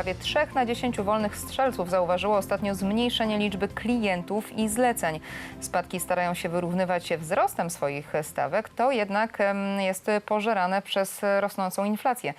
prawie 3 na 10 wolnych strzelców zauważyło ostatnio zmniejszenie liczby klientów i zleceń. Spadki starają się wyrównywać się wzrostem swoich stawek, to jednak jest pożerane przez rosnącą inflację.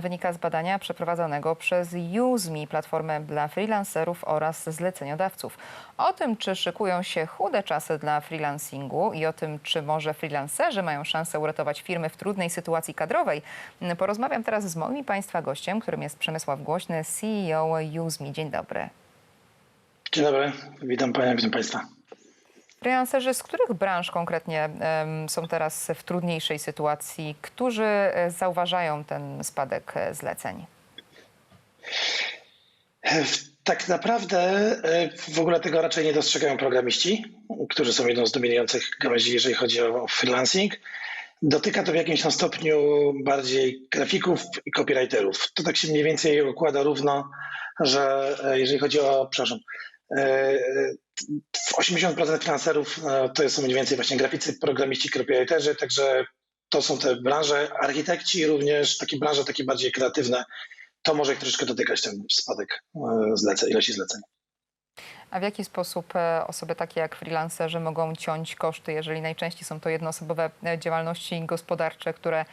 Wynika z badania przeprowadzonego przez UseMe, platformę dla freelancerów oraz zleceniodawców. O tym, czy szykują się chude czasy dla freelancingu i o tym, czy może freelancerzy mają szansę uratować firmy w trudnej sytuacji kadrowej, porozmawiam teraz z moim Państwa gościem, którym jest Przemysław Głośny, CEO UseMe. Dzień dobry. Dzień dobry, witam Panią, witam Państwa. Freelancerzy z których branż konkretnie są teraz w trudniejszej sytuacji? Którzy e, zauważają ten spadek e, zleceń? Tak naprawdę e, w ogóle tego raczej nie dostrzegają programiści, którzy są jedną z dominujących gałęzi, jeżeli chodzi o freelancing. Dotyka to w jakimś tam stopniu bardziej grafików i copywriterów. To tak się mniej więcej układa równo, że jeżeli chodzi o, przepraszam, 80% freelancerów e, to są mniej więcej właśnie graficy, programiści, copywriterzy, także to są te branże, architekci również, takie branże takie bardziej kreatywne, to może ich troszeczkę dotykać ten spadek e, zleceń, ilości zleceń. A w jaki sposób e, osoby takie jak freelancerzy mogą ciąć koszty, jeżeli najczęściej są to jednoosobowe działalności gospodarcze, które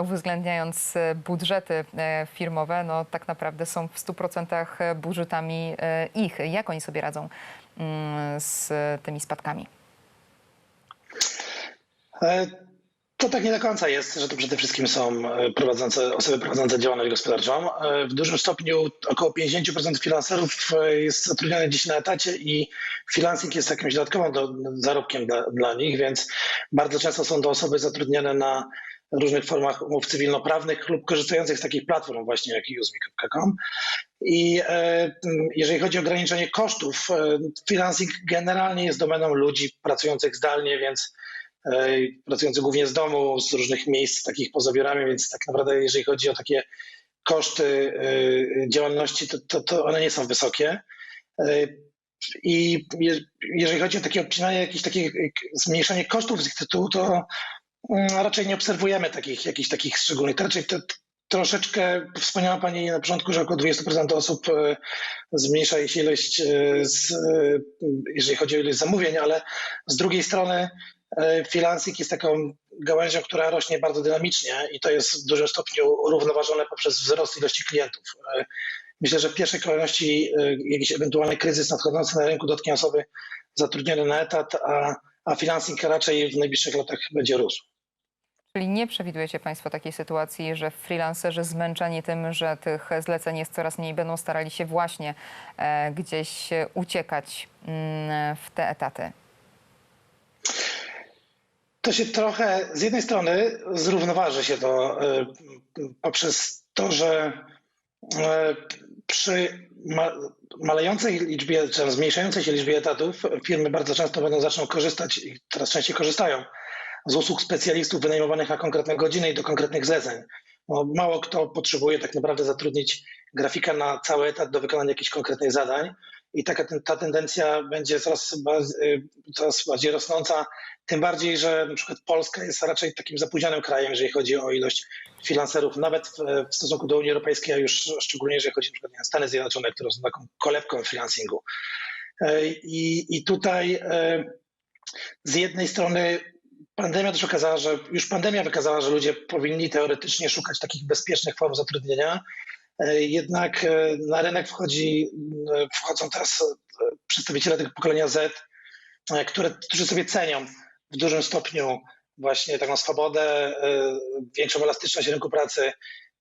uwzględniając budżety firmowe, no tak naprawdę są w 100% budżetami ich. Jak oni sobie radzą z tymi spadkami? E, To tak nie do końca jest, że to przede wszystkim są e, prowadzące, osoby prowadzące działalność gospodarczą. E, W dużym stopniu około 50% freelancerów jest zatrudnionych dziś na etacie i freelancing jest jakimś dodatkowym do, zarobkiem dla, dla nich, więc bardzo często są to osoby zatrudnione na różnych formach umów cywilnoprawnych lub korzystających z takich platform właśnie jak usme.com. I e, jeżeli chodzi o ograniczenie kosztów, e, freelancing generalnie jest domeną ludzi pracujących zdalnie, więc e, pracujących głównie z domu, z różnych miejsc, takich poza biurami, więc tak naprawdę jeżeli chodzi o takie koszty działalności, to, to, to one nie są wysokie. I je- jeżeli chodzi o takie obcinanie, jakieś takie e, zmniejszenie kosztów z ich tytułu, to raczej nie obserwujemy takich, jakichś takich szczególnych. Raczej to, troszeczkę wspomniała Pani na początku, że około 20% osób e, zmniejsza się ilość, e, z, e, jeżeli chodzi o ilość zamówień, ale z drugiej strony freelancing jest taką gałęzią, która rośnie bardzo dynamicznie i to jest w dużym stopniu równoważone poprzez wzrost ilości klientów. Myślę, że w pierwszej kolejności jakiś ewentualny kryzys nadchodzący na rynku dotknie osoby zatrudnione na etat, a, a raczej w najbliższych latach będzie rósł. Czyli nie przewidujecie Państwo takiej sytuacji, że freelancerzy zmęczeni tym, że tych zleceń jest coraz mniej, będą starali się właśnie e, gdzieś uciekać mm, w te etaty? To się trochę, z jednej strony zrównoważy się to e, poprzez to, że e, przy ma- malejącej liczbie, czy zmniejszającej się liczbie etatów firmy bardzo często będą zaczną korzystać i coraz częściej korzystają z usług specjalistów wynajmowanych na konkretne godziny i do konkretnych zleceń. Bo mało kto potrzebuje tak naprawdę zatrudnić grafika na cały etat do wykonania jakichś konkretnych zadań i taka ten, ta tendencja będzie coraz, y, coraz bardziej rosnąca, tym bardziej, że na przykład Polska jest raczej takim zapóźnionym krajem, jeżeli chodzi o ilość freelancerów, nawet w, w stosunku do Unii Europejskiej, a już szczególnie jeżeli chodzi na przykład na Stany Zjednoczone, które są taką kolebką freelancingu. E, I, i tutaj e, z jednej strony pandemia też okazała, że już pandemia wykazała, że ludzie powinni teoretycznie szukać takich bezpiecznych form zatrudnienia. E, Jednak e, na rynek wchodzi, e, wchodzą teraz przedstawiciele tego pokolenia Z, które, którzy sobie cenią w dużym stopniu właśnie taką swobodę, większą elastyczność rynku pracy.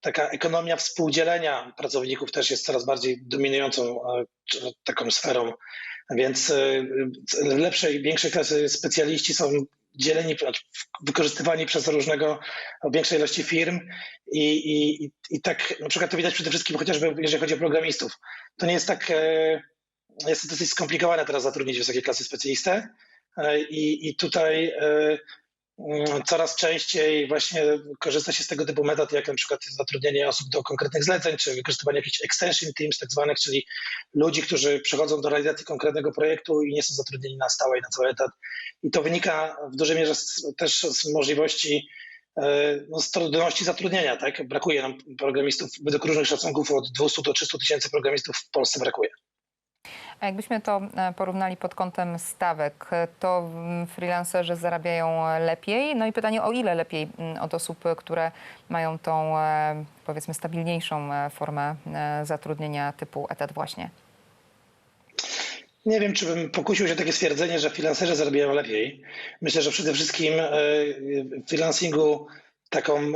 Taka ekonomia współdzielenia pracowników też jest coraz bardziej dominującą taką sferą, więc lepszej, większej klasy specjaliści są dzieleni, wykorzystywani przez różnego, większej ilości firm i, i, i- tak na przykład to widać przede wszystkim chociażby jeżeli chodzi o programistów. To nie jest tak, e, jest to dosyć skomplikowane teraz zatrudnić wysokiej klasy specjalistę e, i, i tutaj e, coraz częściej właśnie korzysta się z tego typu metod, jak na przykład zatrudnienie osób do konkretnych zleceń, czy wykorzystywanie jakichś extension teams tak zwanych, czyli ludzi, którzy przychodzą do realizacji konkretnego projektu i nie są zatrudnieni na stałe i na cały etat. I to wynika w dużej mierze z, też z możliwości no, z trudności zatrudnienia. Tak? Brakuje nam programistów, według różnych szacunków od 200 do 300 tysięcy programistów w Polsce brakuje. A jakbyśmy to e, porównali pod kątem stawek, to mm, freelancerzy zarabiają lepiej. No i pytanie, o ile lepiej mm, od osób, które mają tą e, powiedzmy stabilniejszą e, formę zatrudnienia typu etat właśnie. Nie wiem, czy bym pokusił się takie stwierdzenie, że freelancerzy zarabiają lepiej. Myślę, że przede wszystkim w freelancingu taką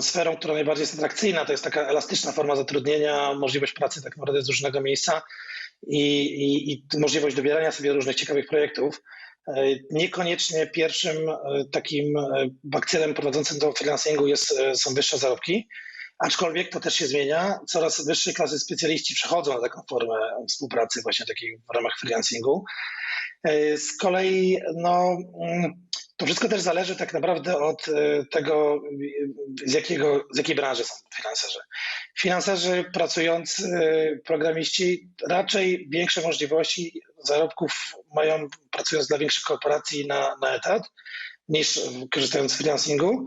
sferą, która najbardziej jest atrakcyjna, to jest taka elastyczna forma zatrudnienia, możliwość pracy tak naprawdę z różnego miejsca i, i, i możliwość dobierania sobie różnych ciekawych projektów. E, Niekoniecznie pierwszym e, takim e, bakcylem prowadzącym do freelancingu jest, są wyższe zarobki, aczkolwiek to też się zmienia. Coraz wyższej klasy specjaliści przechodzą na taką formę współpracy właśnie takiej w ramach freelancingu. Z kolei no, mm, to wszystko też zależy tak naprawdę od e, tego, e, z, jakiego, z jakiej branży są freelancerzy. Freelancerzy pracujący, e, programiści raczej większe możliwości zarobków mają pracując dla większych korporacji na, na etat niż korzystając z freelancingu.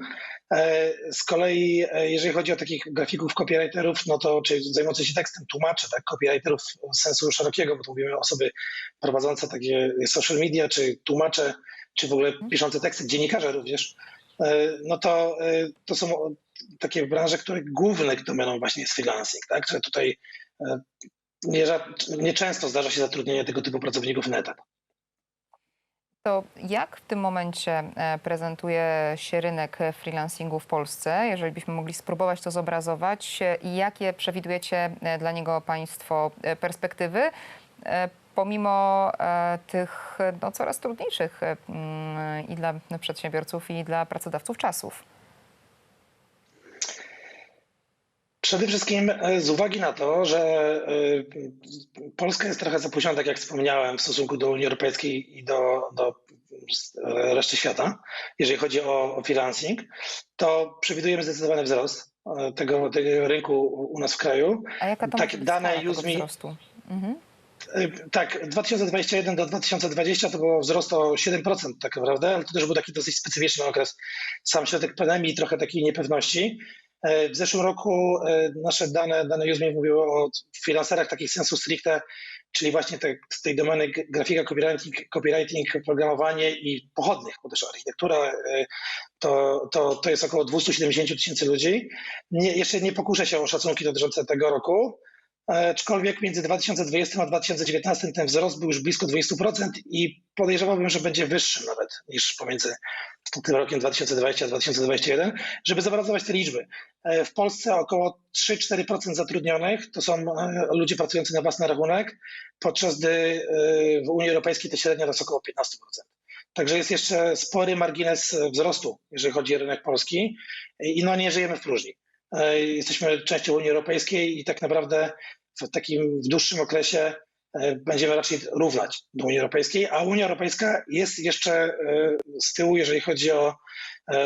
Z kolei, jeżeli chodzi o takich grafików, copywriterów, no to czy zajmujących się tekstem, tłumaczy, tak, copywriterów z sensu szerokiego, bo tu mówimy osoby prowadzące takie social media, czy tłumacze, czy w ogóle piszące teksty, dziennikarze również, e, no to, e, to są takie branże, których głównych domeną właśnie jest freelancing, tak, że tutaj e, nie, nieczęsto zdarza się zatrudnienie tego typu pracowników na etat. To jak w tym momencie e, prezentuje się rynek freelancingu w Polsce? Jeżeli byśmy mogli spróbować to zobrazować i jakie przewidujecie dla niego Państwo perspektywy, pomimo e, tych no, coraz trudniejszych e, mm, i dla przedsiębiorców, i dla pracodawców czasów? Przede wszystkim e, z uwagi na to, że Polska jest trochę zapóźniona, tak jak wspomniałem, w stosunku do Unii Europejskiej i do, do reszty świata, jeżeli chodzi o, o freelancing, to przewidujemy zdecydowany wzrost tego, tego rynku u nas w kraju. A jaka to Tak, być dane wzrostu? Mhm. E, Tak, 2021 do 2020 to było wzrost o 7% tak naprawdę, ale to też był taki dosyć specyficzny okres. Sam środek pandemii, trochę takiej niepewności. E, W zeszłym roku e, nasze dane, dane UseMe mówiły o freelancerach takich sensu stricte, czyli właśnie te, z tej domeny grafika, copywriting, copywriting, programowanie i pochodnych, bo też architektura to, to, to jest około 270 tysięcy ludzi. Nie, jeszcze nie pokuszę się o szacunki dotyczące tego roku, Aczkolwiek między 2020 a 2019 ten wzrost był już blisko 20% i podejrzewałbym, że będzie wyższy nawet niż pomiędzy tym rokiem 2020 a 2021, żeby zobrazować te liczby. E, W Polsce około 3-4% zatrudnionych to są e, ludzie pracujący na własny rachunek, podczas gdy e, w Unii Europejskiej ta średnia to jest około 15%. Także jest jeszcze spory margines wzrostu, jeżeli chodzi o rynek polski i no nie żyjemy w próżni. E, Jesteśmy częścią Unii Europejskiej i tak naprawdę w takim w dłuższym okresie e, będziemy raczej równać do Unii Europejskiej, a Unia Europejska jest jeszcze e, z tyłu, jeżeli chodzi o,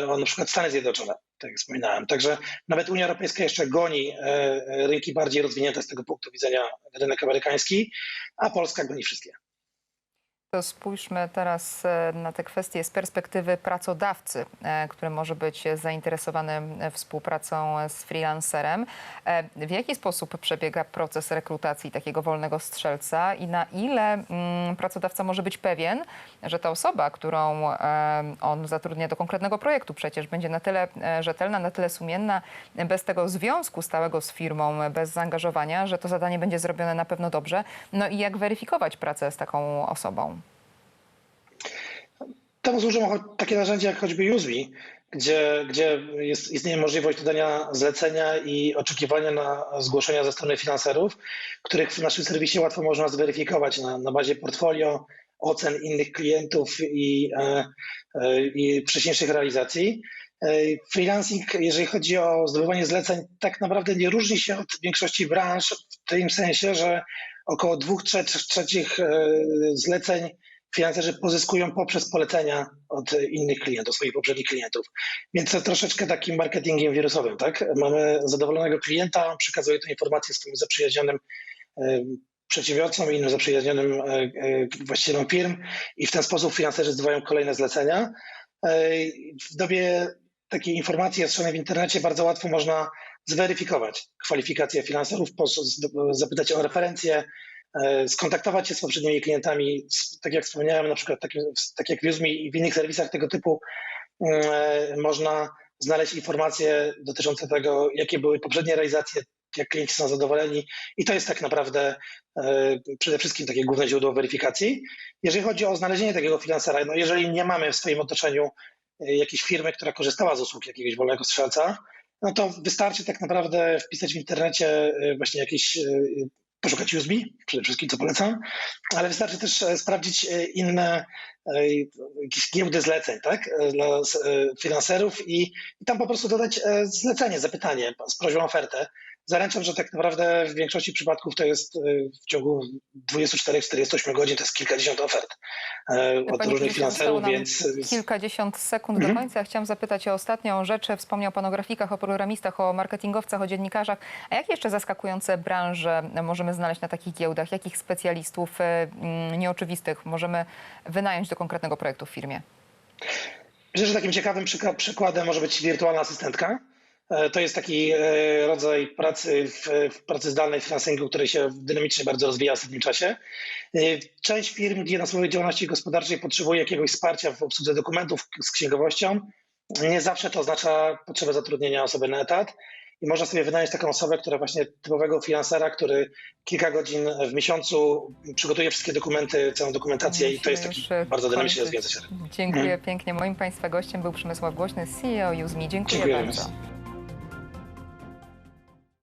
o na przykład Stany Zjednoczone, tak jak wspominałem. Także nawet Unia Europejska jeszcze goni rynki bardziej rozwinięte z tego punktu widzenia rynek amerykański, a Polska goni wszystkie. To spójrzmy teraz e, na te kwestie z perspektywy pracodawcy, e, który może być zainteresowany e, współpracą z freelancerem. W jaki sposób przebiega proces rekrutacji takiego wolnego strzelca i na ile mm, pracodawca może być pewien, że ta osoba, którą on zatrudnia do konkretnego projektu, przecież będzie na tyle rzetelna, na tyle sumienna, bez tego związku stałego z firmą, bez zaangażowania, że to zadanie będzie zrobione na pewno dobrze. No i jak weryfikować pracę z taką osobą? Temu służą takie narzędzia jak choćby UseMe, gdzie, gdzie jest, istnieje możliwość dodania zlecenia i oczekiwania na zgłoszenia ze strony finanserów, których w naszym serwisie łatwo można zweryfikować na, na bazie portfolio, ocen innych klientów i, e, e, i wcześniejszych realizacji. E, Freelancing, jeżeli chodzi o zdobywanie zleceń, tak naprawdę nie różni się od większości branż w tym sensie, że około dwóch trze- trzecich zleceń freelancerzy pozyskują poprzez polecenia od innych klientów, swoich poprzednich klientów. Więc to troszeczkę takim marketingiem wirusowym, tak? Mamy zadowolonego klienta, on przekazuje tę informację swoim zaprzyjaźnionym e, przedsiębiorcom i innym zaprzyjaźnionym e, e, właścicielom firm i w ten sposób freelancerzy zdobywają kolejne zlecenia. W dobie takie informacje strzelone w internecie bardzo łatwo można zweryfikować kwalifikacje finanserów, zapytać o referencje, skontaktować się z poprzednimi klientami. Tak jak wspomniałem, na przykład tak, jak w Uzme i w innych serwisach tego typu e, można znaleźć informacje dotyczące tego, jakie były poprzednie realizacje, jak klienci są zadowoleni i to jest tak naprawdę e, przede wszystkim takie główne źródło weryfikacji. Jeżeli chodzi o znalezienie takiego finansera, no jeżeli nie mamy w swoim otoczeniu e, jakiejś firmy, która korzystała z usług jakiegoś wolnego strzelca, no to wystarczy tak naprawdę wpisać w internecie e, właśnie jakieś, e, poszukać USB, przede wszystkim co polecam, ale wystarczy też e, sprawdzić e, inne e, jakieś giełdy zleceń, tak, dla finanserów i, i tam po prostu dodać zlecenie, zapytanie z prośbą o ofertę. Zaręczam, że tak naprawdę w większości przypadków to jest e, w ciągu 24-48 godzin, to jest kilkadziesiąt ofert e, od różnych finanserów, więc Kilkadziesiąt sekund Mhm. do końca. Chciałam zapytać o ostatnią rzecz. Wspomniał Pan o grafikach, o programistach, o marketingowcach, o dziennikarzach. A jakie jeszcze zaskakujące branże możemy znaleźć na takich giełdach? Jakich specjalistów e, mm, nieoczywistych możemy wynająć do konkretnego projektu w firmie? Myślę, że takim ciekawym przykładem może być wirtualna asystentka. E, To jest taki e, rodzaj pracy w, w pracy zdalnej, freelancingu, który się dynamicznie bardzo rozwija w ostatnim czasie. E, Część firm, gdzie na swojej działalności gospodarczej potrzebuje jakiegoś wsparcia w obsłudze dokumentów z księgowością, nie zawsze to oznacza potrzebę zatrudnienia osoby na etat. I można sobie wynająć taką osobę, która właśnie typowego freelancera, który kilka godzin w miesiącu przygotuje wszystkie dokumenty, całą dokumentację i to jest taki bardzo dynamicznie rozwijający się rynek. Dziękuję Mhm. pięknie. Moim Państwa gościem był Przemysław Głośny, CEO Uzmi. Dziękuję Dziękuję bardzo.